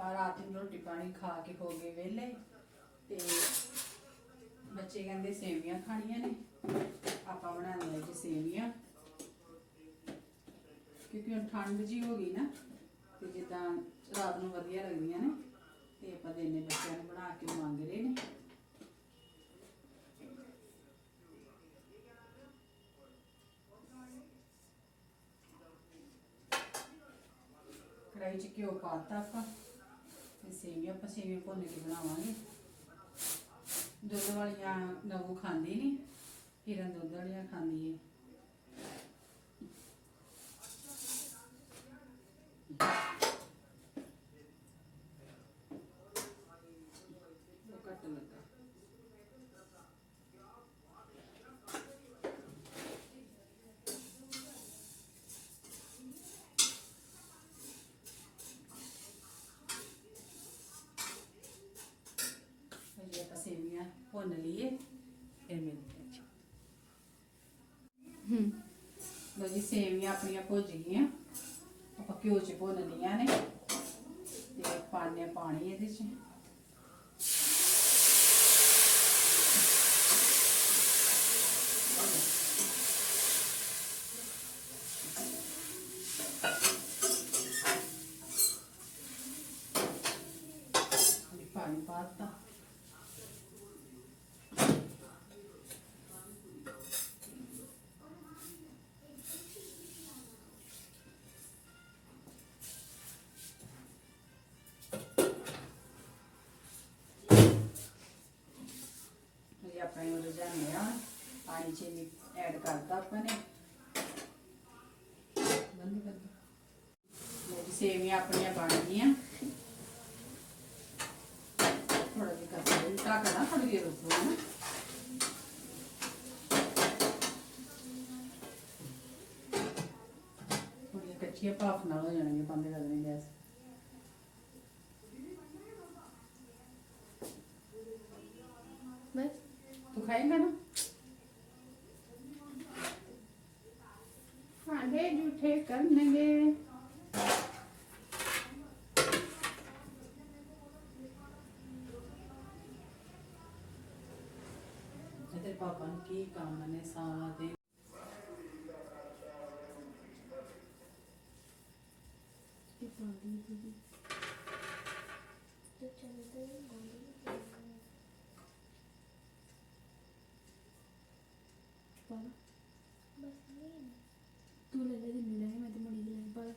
ਆਪਾਂ ਰਾਤ ਨੂੰ ਰੋਟੀ ਪਾਣੀ ਖਾ ਕੇ ਹੋ ਗਏ ਵਿਹਲੇ ਤੇ ਬੱਚੇ ਕਹਿੰਦੇ ਸੇਵੀਆਂ ਖਾਣੀਆਂ ਨੇ, ਆਪਾਂ ਬਣਾਉਣੀਆਂ ਜੀ ਸੇਵੀਆਂ। ਕਿਉਂਕਿ ਹੁਣ ਠੰਡ ਜੀ ਹੋ ਗਈ ਨਾ, ਤੇ ਜਿੱਦਾਂ ਰਾਤ ਨੂੰ ਵਧੀਆ ਲੱਗਦੀਆਂ ਨੇ, ਤੇ ਆਪਾਂ ਦੇਨੇ ਬੱਚਿਆਂ ਨੂੰ ਬਣਾ ਕੇ ਮੰਗ ਰਹੇ ਨੇ। ਕੜਾਈ 'ਚ ਘਿਓ ਪਾਤਾ ਆਪਾਂ। ਸੇਵੀਆਂ, ਆਪਾਂ ਸੇਵੀਆਂ ਭੁੰਨ ਕੇ ਬਣਾਵਾਂਗੇ। ਦੁੱਧ ਵਾਲੀਆਂ ਨਵੂ ਖਾਂਦੀ ਨਹੀਂ ਹਿਰਨ ਦੁੱਧ ਵਾਲੀਆਂ ਖਾਂਦੀ ਹੈ ਉਹ ਘੱਟ ਲੱਗਾ ਹਜੇ ਆਪਾਂ ਸੇਵੀਆਂ ਭੁੰਨ ਲਈਏ ਫਿਰ ਮਿਲਦੇ ਹਾਂ ਹੂੰ। ਲੋ ਜੀ ਸੇਵੀਆਂ ਆਪਣੀਆਂ ਭੁੱਜ ਗਈਆਂ ਆਪਾਂ ਘਿਓ ਚ ਭੁੰਨ ਲਈਆਂ ਨੇ। ਤੇ ਪਾਣੇ ਪਾਣੀ ਇਹਦੇ ਚ। ਆਪਾਂ ਆ। ਪਾਣੀ ਚ ਐਡ ਕਰਤਾ ਆਪਾਂ ਨੇ। ਬੰਦ ਕਰ ਮੇਰੀ ਸੇਵੀਆਂ ਆਪਣੀਆਂ ਬਣ ਗਈਆਂ। ਥੋੜਾ ਜਿਹਾ ਕਰ ਦੇ ਢੱਕਣਾ ਥੋੜੀ ਦੇਰ ਉੱਪਰ ਨਾ। ਥੋੜੀਆਂ ਕੱਚੀਆਂ ਭਾਫ ਨਾਲ ਹੋ ਜਾਣਗੀਆਂ ਬੰਦ ਕਰ ਦੇਣੀ ਗੈਸ खाएँगा ना? आधे जूठे करनगे। पापन की कामने सावा दे। तो चलते हैं दीदी तो चलते पाला बस नहीं तू ले ले दिन ले मैं तो मुड़ी ले पाला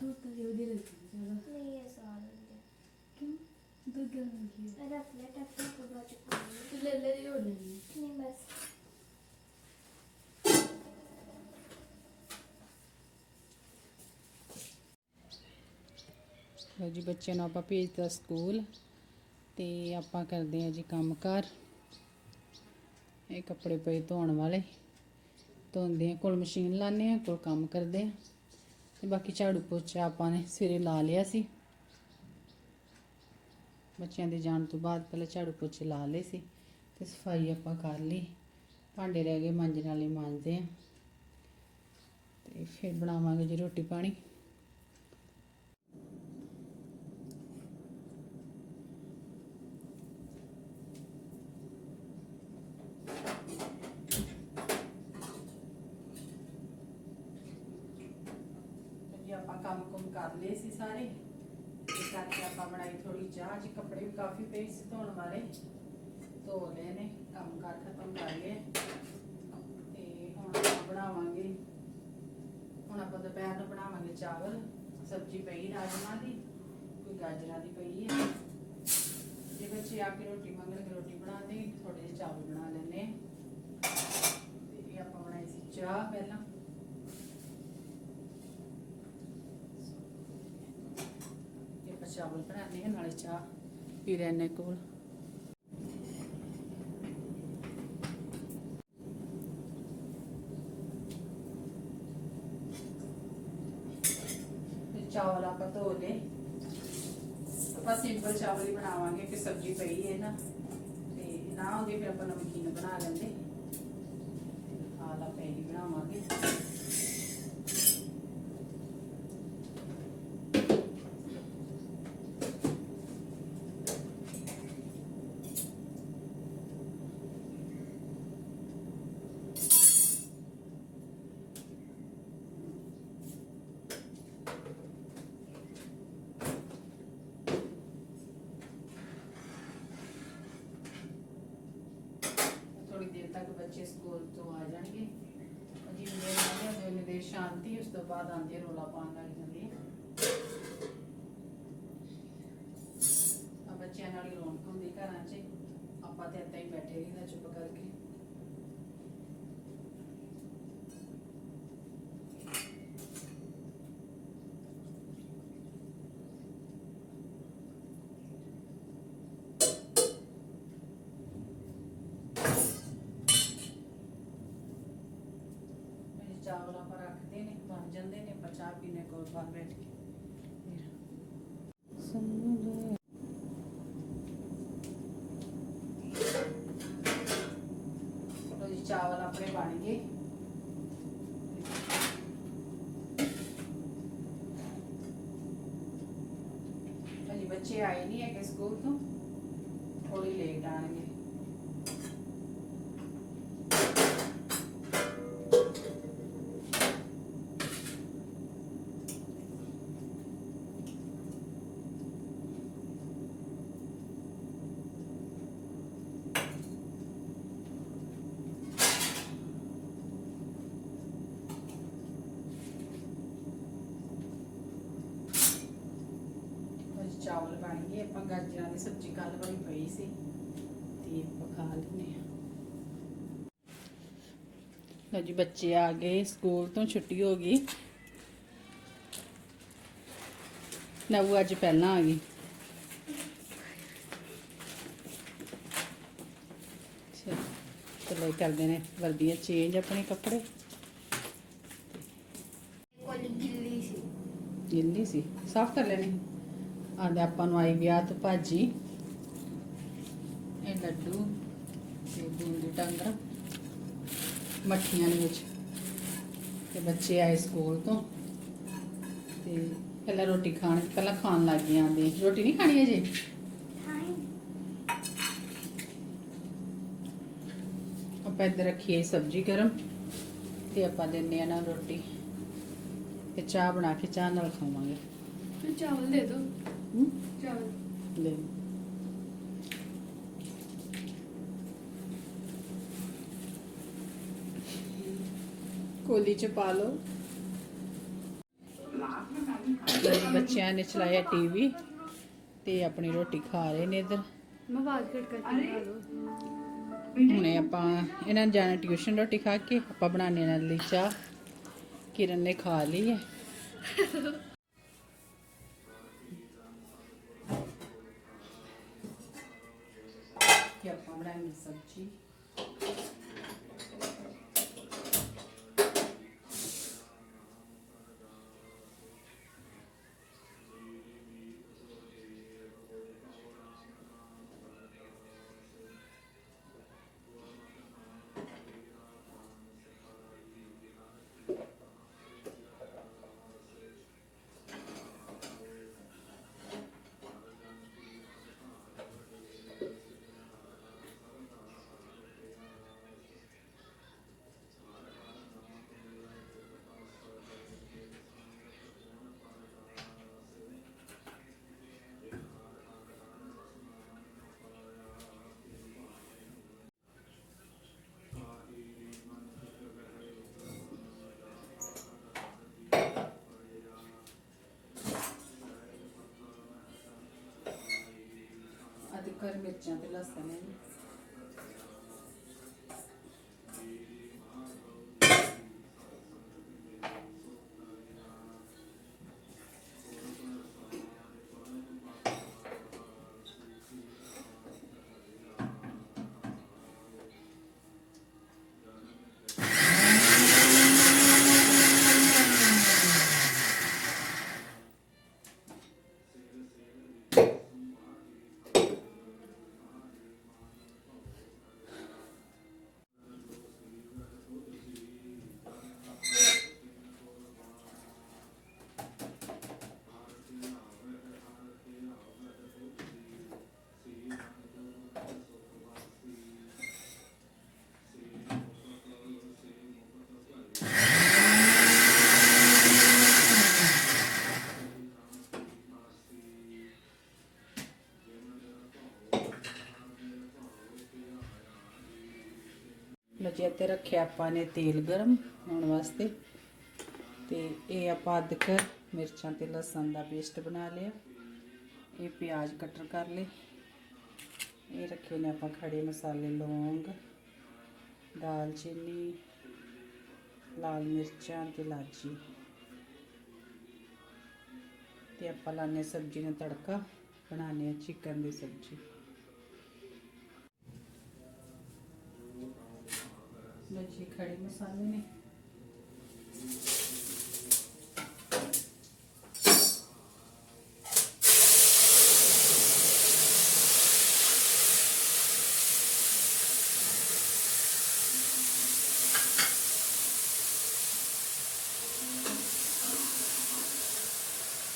दूध तो ये दे लेती है ज्यादा नहीं ये साल हो गया क्यों दूध गर्म हो गया रख ले टक्कर को बच पानी तो ले ले ये और लेनी नहीं बस ਲਓ ਜੀ, ਬੱਚਿਆਂ ਨੂੰ ਆਪਾਂ ਭੇਜਤਾ ਸਕੂਲ ਤੇ ਆਪਾਂ ਕਰਦੇ ਹਾਂ ਜੀ ਕੰਮਕਾਰ ਇਹ ਕੱਪੜੇ ਪਏ ਧੋਣ ਵਾਲੇ। ਧੋਂਦੇ ਆ ਕੋਲ ਮਸ਼ੀਨ ਲਾਉਂਦੇ ਆ ਕੋਲ ਕੰਮ ਕਰਦੇ ਆ ਤੇ ਬਾਕੀ ਝਾੜੂ ਪੋਚਾ ਆਪਾਂ ਨੇ ਸਵੇਰੇ ਲਾ ਲਿਆ ਸੀ। ਬੱਚਿਆਂ ਦੇ ਜਾਣ ਤੋਂ ਬਾਅਦ ਪਹਿਲਾਂ ਝਾੜੂ ਪੋਚੇ ਲਾ ਲਏ ਸੀ ਤੇ ਸਫ਼ਾਈ ਆਪਾਂ ਕਰ ਲਈ। ਭਾਂਡੇ ਰਹਿ ਗਏ ਮਾਂਜਣ ਵਾਲੇ ਮਾਂਜਦੇ ਆ ਤੇ ਫਿਰ ਬਣਾਵਾਂਗੇ ਜੀ ਰੋਟੀ ਪਾਣੀ ਜੀ ਆਪਾਂ ਕੰਮ ਕੁਮ ਕਰ ਲਏ ਸੀ ਸਾਰੇ। ਇਸ ਕਰਕੇ ਆਪਾਂ ਬਣਾਈ ਥੋੜੀ ਚਾਹ ਜੀ ਕੱਪੜੇ ਵੀ ਕਾਫੀ ਪਏ ਸੀ ਧੋਣ ਵਾਲੇ। ਧੋ ਲਏ ਨੇ, ਕੰਮ ਕਾਰ ਖਤਮ ਕਰ ਲਏ। ਤੇ ਹੁਣ ਆਪਾਂ ਬਣਾਵਾਂਗੇ, ਹੁਣ ਆਪਾਂ ਦੁਪਹਿਰ ਨੂੰ ਬਣਾਵਾਂਗੇ ਚਾਵਲ। ਸਬਜ਼ੀ ਪਈ ਰਾਜਮਾ ਦੀ, ਕੋਈ ਗਾਜਰਾਂ ਦੀ ਪਈ ਹੈ। ਜੇ ਬੱਚੇ ਆ ਕੇ ਰੋਟੀ ਮੰਗਣਗੇ ਰੋਟੀ ਬਣਾ ਦੇ ਥੋੜੇ ਜਿਹੇ ਚਾਵਲ ਬਣਾ ਲੈਣੇ ਤੇ ਇਹ ਆਪਾਂ ਬਣਾਈ ਸੀ ਚਾਹ ਪਹਿਲਾਂ ਇਹ ਆਪਾਂ ਚਾਵਲ ਬਣਾਉਂਦੇ ਹਾਂ ਨਾਲੇ ਚਾਹ ਪੀ ਲੈਣੇ ਕੋਲ। ਚਾਵਲ ਆਪਾਂ ਧੋ ਲਏ। ਆਪਾਂ ਸਿੰਪਲ ਚਾਵਲ ਹੀ ਬਣਾਵਾਂਗੇ ਕਿ ਸਬਜ਼ੀ ਪਈ ਹੈ ਨਾ। ਤੇ ਨਾ ਹੁੰਦੀ ਫਿਰ ਆਪਾਂ ਨਮਕੀਨ ਬਣਾ ਲੈਂਦੇ ਹਾਲ ਆਪਾਂ ਇਹ ਬਣਾਵਾਂਗੇ ਥੋੜੀ ਦੇਰ ਤੱਕ ਬੱਚੇ ਸਕੂਲ ਤੋਂ ਆ ਜਾਣਗੇ। ਅਜੀ ਮੇਰੇ ਨਾਲ ਉਹਨੇ ਦੇਰ ਸ਼ਾਂਤੀ, ਉਸ ਤੋਂ ਬਾਅਦ ਆਂਦੇ ਰੋਲਾ ਪਾਉਣ ਲੱਗ ਜਾਂਦੇ ਆ। ਬੱਚਿਆਂ ਨਾਲ ਹੀ ਰੌਣਕ ਹੁੰਦੀ ਘਰਾਂ 'ਚ। ਆਪਾਂ ਤੇ ਏਦਾਂ ਹੀ ਬੈਠੇ ਰਹਿੰਦਾ ਚੁੱਪ ਕਰਕੇ ਇਹ ਚਾਵਲ ਆਪਾਂ ਰੱਖਦੇ ਨੇ, ਬਣ ਜਾਂਦੇ ਨੇ, ਆਪਾਂ ਚਾਹ ਪੀਣੇ ਕੋਲ ਬਾਹਰ ਬੈਠ ਕੇ। ਲਓ ਜੀ, ਚਾਵਲ ਆਪਣੇ ਬਣ ਗਏ। ਅਜੀ ਬੱਚੇ ਆਏ ਨਹੀਂ ਹੈਗੇ ਸਕੂਲ ਤੋਂ ਥੋੜੀ ਲੇਟ ਆਣਗੇ ਅੱਜ ਚਾਵਲ ਬਣ ਗਏ ਆਪਾਂ ਗਾਜਰਾਂ ਦੀ ਸਬਜ਼ੀ ਕੱਲ ਵਾਲੀ ਪਈ ਸੀ ਤੇ ਖਾ ਲੈਂਦੇ ਹਾਂ। ਲਓ ਜੀ ਬੱਚੇ ਆ ਗਏ ਸਕੂਲ ਤੋਂ ਛੁੱਟੀ ਹੋ ਗਈ। ਨਵੂ ਅੱਜ ਪਹਿਲਾਂ ਆ ਗਈ। ਚਲੋ ਕਰਦੇ ਨੇ ਵਰਦੀਆਂ ਚੇਂਜ ਆਪਣੇ ਕੱਪੜੇ। ਕੋਲੀ ਗਿੱਲੀ ਸੀ। ਗਿੱਲੀ ਸੀ ਸਾਫ਼ ਕਰ ਲੈਣੀ। ਆਂਦੇ ਆਪਾਂ ਨੂੰ ਆਈ ਵਿਆਹ ਤੋਂ ਭਾਜੀ। ਇਹ ਲੱਡੂ ਤੇ ਬੂੰਦੀ ਟੰਗਰ, ਮੱਠੀਆਂ ਦੇ ਵਿੱਚ। ਤੇ ਬੱਚੇ ਆਏ ਸਕੂਲ ਤੋਂ। ਤੇ ਪਹਿਲਾਂ ਰੋਟੀ ਖਾਣ, ਪਹਿਲਾਂ ਖਾਣ ਲੱਗ ਗਏ ਆਂਦੇ। ਰੋਟੀ ਨਹੀਂ ਖਾਣੀ ਅਜੇ ਆਪਾਂ ਇੱਧਰ ਰੱਖੀਏ ਸਬਜ਼ੀ ਗਰਮ ਤੇ ਆਪਾਂ ਦਿੰਨੇ ਆ ਨਾ ਰੋਟੀ। ਤੇ ਚਾਹ ਬਣਾ ਕੇ ਚਾਹ ਨਾਲ ਖਾਵਾਂਗੇ। ਚਾਵਲ ਦੇ ਦੋ। ਹੂੰ ਚਾਵਲ ਲੈ ਕੋਲੀ ਚ ਪਾ ਲਓ ਬੱਚਿਆਂ ਨੇ ਚਲਾਇਆ ਟੀਵੀ ਤੇ ਆਪਣੀ ਰੋਟੀ ਖਾ ਰਹੇ ਨੇ ਇਧਰ ਮੈਂ ਆਵਾਜ਼ ਘਟ ਕਰਕੇ ਖਾ ਲਓ ਹੁਣੇ ਆਪਾਂ ਇਹਨਾਂ ਨੇ ਜਾਣਾ ਟਿਊਸ਼ਨ ਰੋਟੀ ਖਾ ਕੇ ਆਪਾਂ ਬਣਾਉਣੇ ਇਹਨਾਂ ਲਈ ਚਾਹ ਕਿਰਨ ਨੇ ਖਾ ਲਈ ਹੈ ਕਿ ਆਪਾਂ ਬਣਾएंगे ਸਬਜ਼ੀ। ਅਦਰਕ ਮਿਰਚਾਂ ਤੇ ਲਸਣ ਹੈ ਰੱਖਿਆ ਆਪਾਂ ਨੇ ਤੇਲ ਗਰਮ ਹੋਣ ਵਾਸਤੇ ਤੇ ਇਹ ਆਪਾਂ ਅਦਰਕ ਮਿਰਚਾਂ ਤੇ ਲਸਣ ਦਾ ਪੇਸਟ ਬਣਾ ਲਿਆ। ਇਹ ਪਿਆਜ਼ ਕਟਰ ਕਰ ਲਏ। ਇਹ ਰੱਖੇ ਨੇ ਆਪਾਂ ਖੜੇ ਮਸਾਲੇ ਲੌਂਗ ਦਾਲਚੀਨੀ ਲਾਲ ਮਿਰਚਾਂ ਤੇ ਲਾਚੀ ਤੇ ਆਪਾਂ ਲਾਣੇ ਸਬਜ਼ੀ ਨੂੰ ਤੜਕਾ ਬਣਾਣੇ ਆ ਚਿਕਨ ਦੀ ਸਬਜ਼ੀ। ਲੋ ਜੀ ਖੜੇ ਮਸਾਲੇ ਨੇ।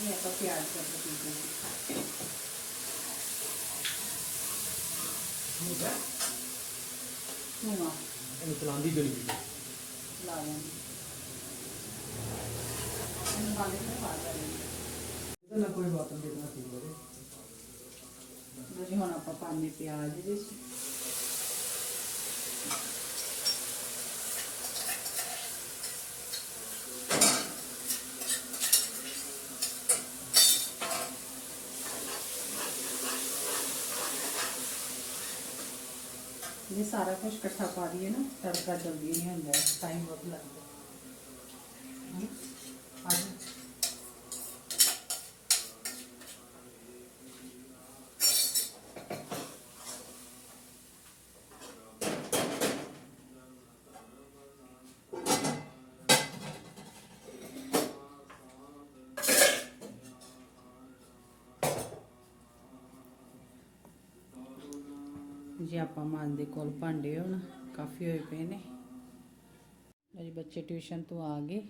ਇਹ ਆਪਾਂ ਪਿਆਜ਼ ਦਾ ਪੀਸ ਨੂੰ ਆ ਇਹਨੂੰ ਚਲਾਉਂਦੀ ਜਲੀ ਵੀ ਲਾ ਲੈਂਦੇ। ਇਹਨੂੰ ਬਾਲੇ ਤੇ ਪਾ ਲੈਂਦੇ ਇਹਦਾ ਨਾ ਕੋਈ ਬਾਤ ਨਹੀਂ ਨਾ ਸੀ। ਲੋ ਜੀ ਹੁਣ ਆਪਾਂ ਪਾਣੇ ਪਿਆਜ਼ ਇਹਦੇ ਵਿੱਚ। ਜੇ ਸਾਰਾ ਕੁਝ ਇਕੱਠਾ ਪਾ ਦਈਏ ਨਾ ਤੜਕਾ ਜਲਦੀ ਨਹੀਂ ਹੁੰਦਾ ਟਾਈਮ ਬਹੁਤ ਲੱਗਦਾ ਹਾਂ ਅੱਜ ਜੀ ਆਪਾਂ ਮਾਨ ਦੇ ਕੋਲ ਭਾਂਡੇ ਹੁਣ, ਕਾਫੀ ਹੋਏ ਪਏ ਨੇ। ਜੀ, ਬੱਚੇ ਟਿਊਸ਼ਨ ਤੋਂ ਆ ਗਏ।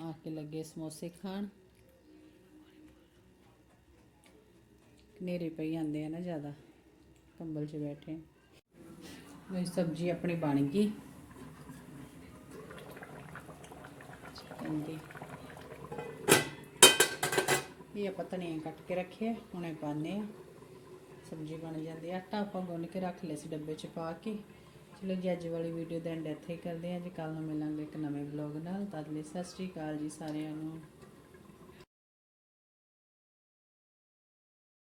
ਆ ਕੇ ਲੱਗੇ ਸਮੋਸੇ ਖਾਣ। ਨੇਰੇ ਪਈ ਜਾਂਦੇ ਆ ਨਾ ਜ਼ਿਆਦਾ, ਕੰਬਲ 'ਚ ਬੈਠੇ। ਮੇਰੀ ਸਬਜ਼ੀ ਆਪਣੀ ਬਣ ਗਈ। ਚਿਕਨ ਦੀ ਇਹ ਆਪਾਂ ਧਨੀਆ ਕੱਟ ਕੇ ਰੱਖਿਆ ਹੁਣੇ ਪਾਣੇ ਆ। ਸਬਜ਼ੀ ਬਣ ਜਾਂਦੀ ਹੈ ਆਟਾ ਆਪਾਂ ਗੁੰਨ ਕੇ ਰੱਖ ਲਿਆ ਸੀ ਡੱਬੇ 'ਚ ਪਾ ਕੇ। ਚਲੋ ਜੀ, ਅੱਜ ਵਾਲੀ ਵੀਡੀਓ ਦਾ ਐਂਡ ਇੱਥੇ ਹੀ ਕਰਦੇ ਹਾਂ। ਜੀ ਕੱਲ ਨੂੰ ਮਿਲਾਂਗੇ ਇੱਕ ਨਵੇਂ ਬਲੌਗ ਨਾਲ। ਤਦ ਲਈ ਸਤਿ ਸ਼੍ਰੀ ਅਕਾਲ ਜੀ ਸਾਰਿਆਂ ਨੂੰ।